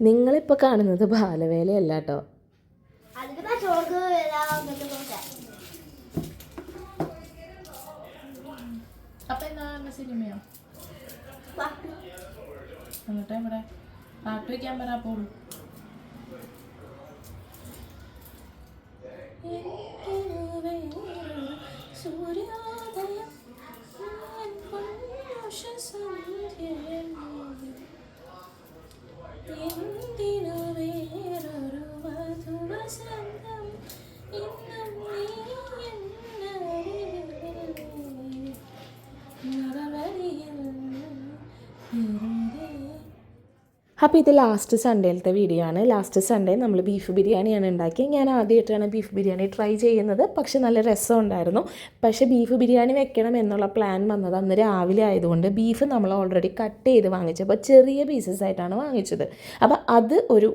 നിങ്ങളിപ്പോൾ കാണുന്നത് ബാലവേലയല്ല കേട്ടോ സിനിമയോ എന്നിട്ട് ഇവിടെ പാട്ട് വയ്ക്കാൻ പറ പോളൂ അപ്പോൾ ഇത് ലാസ്റ്റ് സൺഡേയിലത്തെ വീഡിയോ ആണ്. ലാസ്റ്റ് സൺഡേ നമ്മൾ ബീഫ് ബിരിയാണിയാണ് ഉണ്ടാക്കി ഞാൻ ആദ്യമായിട്ടാണ് ബീഫ് ബിരിയാണി ട്രൈ ചെയ്യുന്നത്. പക്ഷെ നല്ല രസം ഉണ്ടായിരുന്നു. പക്ഷേ ബീഫ് ബിരിയാണി വെക്കണം എന്നുള്ള പ്ലാൻ വന്നത് അന്ന് രാവിലെ ആയതുകൊണ്ട് ബീഫ് നമ്മൾ ഓൾറെഡി കട്ട് ചെയ്ത് വാങ്ങിച്ചപ്പോൾ ചെറിയ പീസസ് ആയിട്ടാണ് വാങ്ങിച്ചത്. അപ്പോൾ അത് ഒരു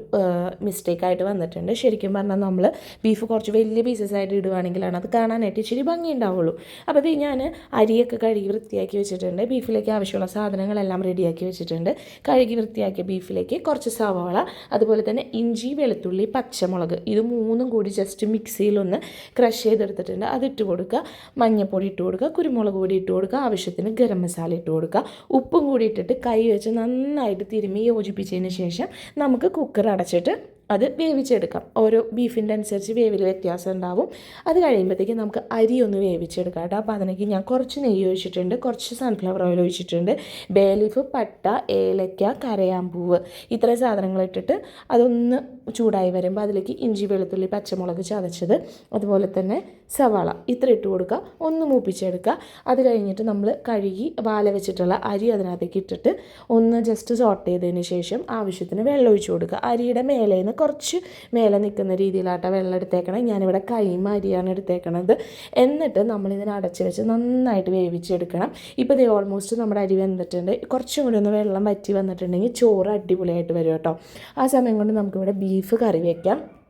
മിസ്റ്റേക്കായിട്ട് വന്നിട്ടുണ്ട്. ശരിക്കും പറഞ്ഞാൽ നമ്മൾ ബീഫ് കുറച്ച് വലിയ പീസസ് ആയിട്ട് ഇടുവാണെങ്കിലാണ് അത് കാണാനായിട്ട് ഇച്ചിരി ഭംഗി ഉണ്ടാവുള്ളൂ. അപ്പോൾ ഇത് ഞാൻ അരിയൊക്കെ കഴുകി വൃത്തിയാക്കി വെച്ചിട്ടുണ്ട്. ബീഫിലേക്ക് ആവശ്യമുള്ള സാധനങ്ങളെല്ലാം റെഡിയാക്കി വെച്ചിട്ടുണ്ട്. കഴുകി വൃത്തിയാക്കിയ ബീഫിലേക്ക് കുറച്ച് സവാള അതുപോലെ തന്നെ ഇഞ്ചി വെളുത്തുള്ളി പച്ചമുളക് ഇത് മൂന്നും കൂടി ജസ്റ്റ് മിക്സിയിലൊന്ന് ക്രഷ് ചെയ്തെടുത്തിട്ടുണ്ട്. അതിട്ട് കൊടുക്കുക. മഞ്ഞൾപ്പൊടി ഇട്ട് കൊടുക്കുക. കുരുമുളക് പൊടി ഇട്ട് കൊടുക്കുക. ആവശ്യത്തിന് ഗരം മസാല ഇട്ട് കൊടുക്കുക. ഉപ്പും കൂടി ഇട്ടിട്ട് കൈ വെച്ച് നന്നായിട്ട് തിരുമ്മി യോജിപ്പിച്ചതിന് ശേഷം നമുക്ക് കുക്കർ അടച്ചിട്ട് അത് വേവിച്ചെടുക്കാം. ഓരോ ബീഫിന്റെ അനുസരിച്ച് വേവിൽ വ്യത്യാസം ഉണ്ടാവും. അത് കഴിയുമ്പോഴത്തേക്കും നമുക്ക് അരി ഒന്ന് വേവിച്ചെടുക്കാം കേട്ടോ. അപ്പോൾ അതിനേക്ക് ഞാൻ കുറച്ച് നെയ്യ് ഒഴിച്ചിട്ടുണ്ട്. കുറച്ച് സൺഫ്ലവർ ഓയിൽ ഒഴിച്ചിട്ടുണ്ട്. ബേ ലീഫ് പട്ട ഏലക്ക കരയാമ്പൂവ് ഇത്രയും സാധനങ്ങൾ ഇട്ടിട്ട് അതൊന്ന് ചൂടായി വരുമ്പോൾ അതിലേക്ക് ഇഞ്ചി വെളുത്തുള്ളി പച്ചമുളക് ചതച്ചത്. അതുപോലെ തന്നെ സവാള ഇത്ര ഇട്ട് കൊടുക്കുക. ഒന്ന് മൂപ്പിച്ചെടുക്കുക. അത് കഴിഞ്ഞിട്ട് നമ്മൾ കഴുകി വാല വെച്ചിട്ടുള്ള അരി അതിനകത്തേക്ക് ഇട്ടിട്ട് ഒന്ന് ജസ്റ്റ് സോട്ട് ചെയ്തതിന് ശേഷം ആവശ്യത്തിന് വെള്ളം ഒഴിച്ചു കൊടുക്കുക. അരിയുടെ മേലെ നിന്ന് കുറച്ച് മേലെ നിൽക്കുന്ന രീതിയിലാട്ടോ വെള്ളം എടുത്തേക്കണം. ഞാനിവിടെ കൈമ അരിയാണ് എടുത്തേക്കണത്. എന്നിട്ട് നമ്മളിതിനെ അടച്ച് വെച്ച് നന്നായിട്ട് വേവിച്ചെടുക്കണം. ഇപ്പോൾ ഇത് ഓൾമോസ്റ്റ് നമ്മുടെ അരി വെന്തിട്ടുണ്ട്. കുറച്ചും കൂടി ഒന്ന് വെള്ളം വറ്റി വന്നിട്ടുണ്ടെങ്കിൽ ചോറ് അടിപൊളിയായിട്ട് വരും കേട്ടോ. ആ സമയം കൊണ്ട് നമുക്കിവിടെ ബീഫ് കറി വയ്ക്കാം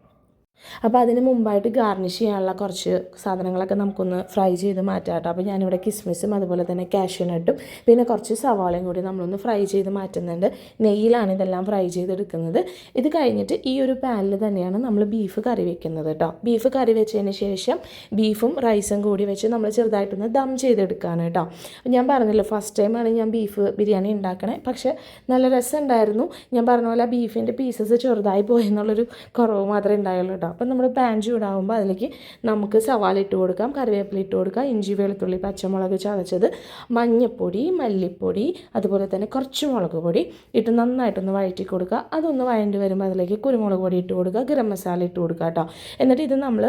അപ്പോൾ അതിന് മുമ്പായിട്ട് ഗാർണിഷ് ചെയ്യാനുള്ള കുറച്ച് സാധനങ്ങളൊക്കെ നമുക്കൊന്ന് ഫ്രൈ ചെയ്ത് മാറ്റാം കേട്ടോ അപ്പോൾ ഞാനിവിടെ കിസ്മിസും അതുപോലെ തന്നെ കാഷ്യൂനട്ടും പിന്നെ കുറച്ച് സവാളയും കൂടി നമ്മളൊന്ന് ഫ്രൈ ചെയ്ത് മാറ്റുന്നുണ്ട്. നെയ്യിലാണ് ഇതെല്ലാം ഫ്രൈ ചെയ്തെടുക്കുന്നത്. ഇത് കഴിഞ്ഞിട്ട് ഈ ഒരു പാനിൽ തന്നെയാണ് നമ്മൾ ബീഫ് കറി വെക്കുന്നത് കേട്ടോ. ബീഫ് കറി വെച്ചതിന് ശേഷം ബീഫും റൈസും കൂടി വെച്ച് നമ്മൾ ചെറുതായിട്ടൊന്ന് ദം ചെയ്തെടുക്കുകയാണ് കേട്ടോ. ഞാൻ പറഞ്ഞല്ലോ ഫസ്റ്റ് ടൈമാണ് ഞാൻ ബീഫ് ബിരിയാണി ഉണ്ടാക്കണേ. പക്ഷേ നല്ല രസമുണ്ടായിരുന്നു. ഞാൻ പറഞ്ഞ പോലെ ബീഫിന്റെ പീസസ് ചെറുതായി പോയെന്നുള്ളൊരു കുറവ് മാത്രമേ ഉണ്ടായുള്ളൂ കേട്ടോ. അപ്പം നമ്മൾ പാൻ ചൂടാകുമ്പോൾ അതിലേക്ക് നമുക്ക് സവാള ഇട്ട് കൊടുക്കാം കറിവേപ്പില ഇട്ട് കൊടുക്കാം ഇഞ്ചി വെളുത്തുള്ളി പച്ചമുളക് ചതച്ചത് മഞ്ഞൾപ്പൊടി മല്ലിപ്പൊടി അതുപോലെ തന്നെ കുറച്ച് മുളക് പൊടി ഇട്ട് നന്നായിട്ടൊന്ന് വഴറ്റി കൊടുക്കുക. അതൊന്ന് വഴണ്ടി വരുമ്പോൾ അതിലേക്ക് കുരുമുളക് പൊടി ഇട്ട് കൊടുക്കുക ഗരം മസാല ഇട്ട് കൊടുക്കുക കേട്ടോ. എന്നിട്ട് ഇത് നമ്മൾ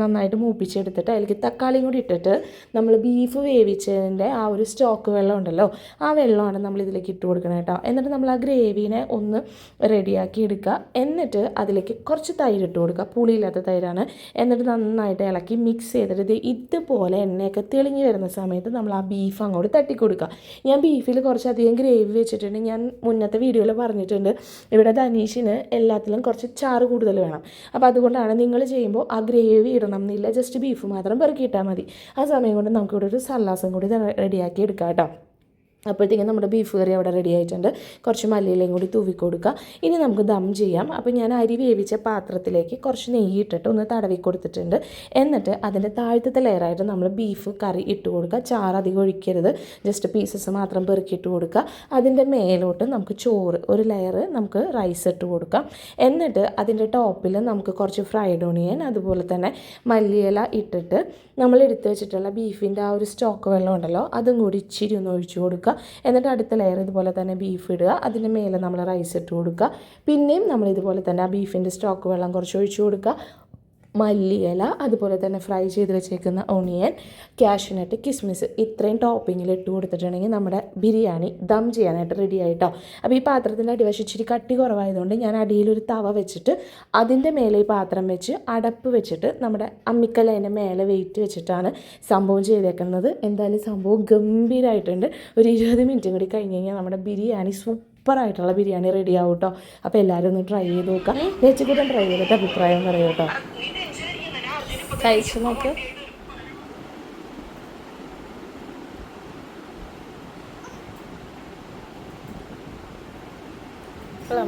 നന്നായിട്ട് മൂപ്പിച്ചെടുത്തിട്ട് അതിലേക്ക് തക്കാളിയും കൂടി ഇട്ടിട്ട് നമ്മൾ ബീഫ് വേവിച്ചതിന്റെ ആ ഒരു സ്റ്റോക്ക് വെള്ളം ഉണ്ടല്ലോ ആ വെള്ളമാണ് നമ്മൾ ഇതിലേക്ക് ഇട്ട് കൊടുക്കണം കേട്ടോ. എന്നിട്ട് നമ്മൾ ആ ഗ്രേവിനെ ഒന്ന് റെഡിയാക്കി എടുക്കുക. എന്നിട്ട് അതിലേക്ക് കുറച്ച് തൈര് ഇട്ട് കൊടുക്കുക. പുളിയില്ലാത്ത തൈരാണ്. എന്നിട്ട് നന്നായിട്ട് ഇളക്കി മിക്സ് ചെയ്തിട്ട് ഇത് ഇതുപോലെ എണ്ണയൊക്കെ തെളിഞ്ഞു വരുന്ന സമയത്ത് നമ്മൾ ആ ബീഫ് അങ്ങോട്ട് തട്ടി കൊടുക്കുക ഞാൻ ബീഫിൽ കുറച്ചധികം ഗ്രേവി വെച്ചിട്ടുണ്ട്. ഞാൻ മുന്നത്തെ വീഡിയോയിൽ പറഞ്ഞിട്ടുണ്ട്. ഇവിടെ ധനീഷിന് എല്ലാത്തിലും കുറച്ച് ചാറ് കൂടുതൽ വേണം. അപ്പോൾ അതുകൊണ്ടാണ് നിങ്ങൾ ചെയ്യുമ്പോൾ ആ ഗ്രേവി ഇടണം എന്നില്ല. ജസ്റ്റ് ബീഫ് മാത്രം പെറുക്കിയിട്ടാൽ മതി. ആ സമയം കൊണ്ട് നമുക്കിവിടെ ഒരു സല്ലാസം കൂടി റെഡിയാക്കി എടുക്കാം കേട്ടോ. അപ്പോഴത്തേക്കും നമ്മുടെ ബീഫ് കറി അവിടെ റെഡി ആയിട്ടുണ്ട്. കുറച്ച് മല്ലിയിലയും കൂടി തൂവി കൊടുക്കുക. ഇനി നമുക്ക് ദം ചെയ്യാം. അപ്പോൾ ഞാൻ അരി വേവിച്ച പാത്രത്തിലേക്ക് കുറച്ച് നെയ്യ് ഇട്ടിട്ട് ഒന്ന് തടവി കൊടുത്തിട്ടുണ്ട്. എന്നിട്ട് അതിന്റെ താഴത്തെ ലെയറായിട്ട് നമ്മൾ ബീഫ് കറി ഇട്ട് കൊടുക്കുക. ചാറ് അധികം ഒഴിക്കരുത്. ജസ്റ്റ് പീസസ് മാത്രം പെറുക്കിയിട്ട് കൊടുക്കുക. അതിന്റെ മേലോട്ട് നമുക്ക് ചോറ് ഒരു ലെയർ നമുക്ക് റൈസ് ഇട്ട് കൊടുക്കാം എന്നിട്ട് അതിന്റെ ടോപ്പിൽ നമുക്ക് കുറച്ച് ഫ്രൈഡ് ഓണിയൻ അതുപോലെ തന്നെ മല്ലിയില ഇട്ടിട്ട് നമ്മൾ എടുത്തു വെച്ചിട്ടുള്ള ബീഫിന്റെ ആ ഒരു സ്റ്റോക്ക് വെള്ളം ഉണ്ടല്ലോ അതും കൂടി ഇച്ചിരി ഒന്ന് ഒഴിച്ചു കൊടുക്കുക. എന്നിട്ട് അടുത്ത ലെയർ ഇതുപോലെ തന്നെ ബീഫ് ഇടുക. അതിന് മേലെ നമ്മൾ റൈസ് ഇട്ട് കൊടുക്കുക. പിന്നെയും നമ്മൾ ഇതുപോലെ തന്നെ ആ ബീഫിന്റെ സ്റ്റോക്ക് വെള്ളം കുറച്ച് ഒഴിച്ചു കൊടുക്കുക. മല്ലിയില അതുപോലെ തന്നെ ഫ്രൈ ചെയ്ത് വെച്ചേക്കുന്ന ഒണിയൻ കാഷ്യൂനട്ട് കിസ്മിസ് ഇത്രയും ടോപ്പിങ്ങിൽ ഇട്ട് കൊടുത്തിട്ടുണ്ടെങ്കിൽ നമ്മുടെ ബിരിയാണി ദം ചെയ്യാനായിട്ട് റെഡി ആയിട്ടോ. അപ്പോൾ ഈ പാത്രത്തിന്റെ അടിവശം ഇച്ചിരി കട്ടി കുറവായതുകൊണ്ട് ഞാൻ അടിയിലൊരു തവ വെച്ചിട്ട് അതിന്റെ മേലെ ഈ പാത്രം വെച്ച് അടപ്പ് വെച്ചിട്ട് നമ്മുടെ അമ്മിക്കല്ല് അതിന്റെ മേലെ വെയിറ്റ് വെച്ചിട്ടാണ് സംഭവം ചെയ്തേക്കുന്നത്. എന്തായാലും സംഭവം ഗംഭീരമായിട്ടുണ്ട് ഒരു ഇരുപത് മിനിറ്റും കൂടി കഴിഞ്ഞ് കഴിഞ്ഞാൽ നമ്മുടെ ബിരിയാണി സൂപ്പറായിട്ടുള്ള ബിരിയാണി റെഡി ആവും കേട്ടോ അപ്പോൾ എല്ലാവരും ഒന്ന് ട്രൈ ചെയ്ത് നോക്കാം ചേച്ചിക്കൂട്ടം ട്രൈ ചെയ്തിട്ട് അഭിപ്രായം പറയൂ കേട്ടോ Tá Peraí, deixa eu não aqui. Pela.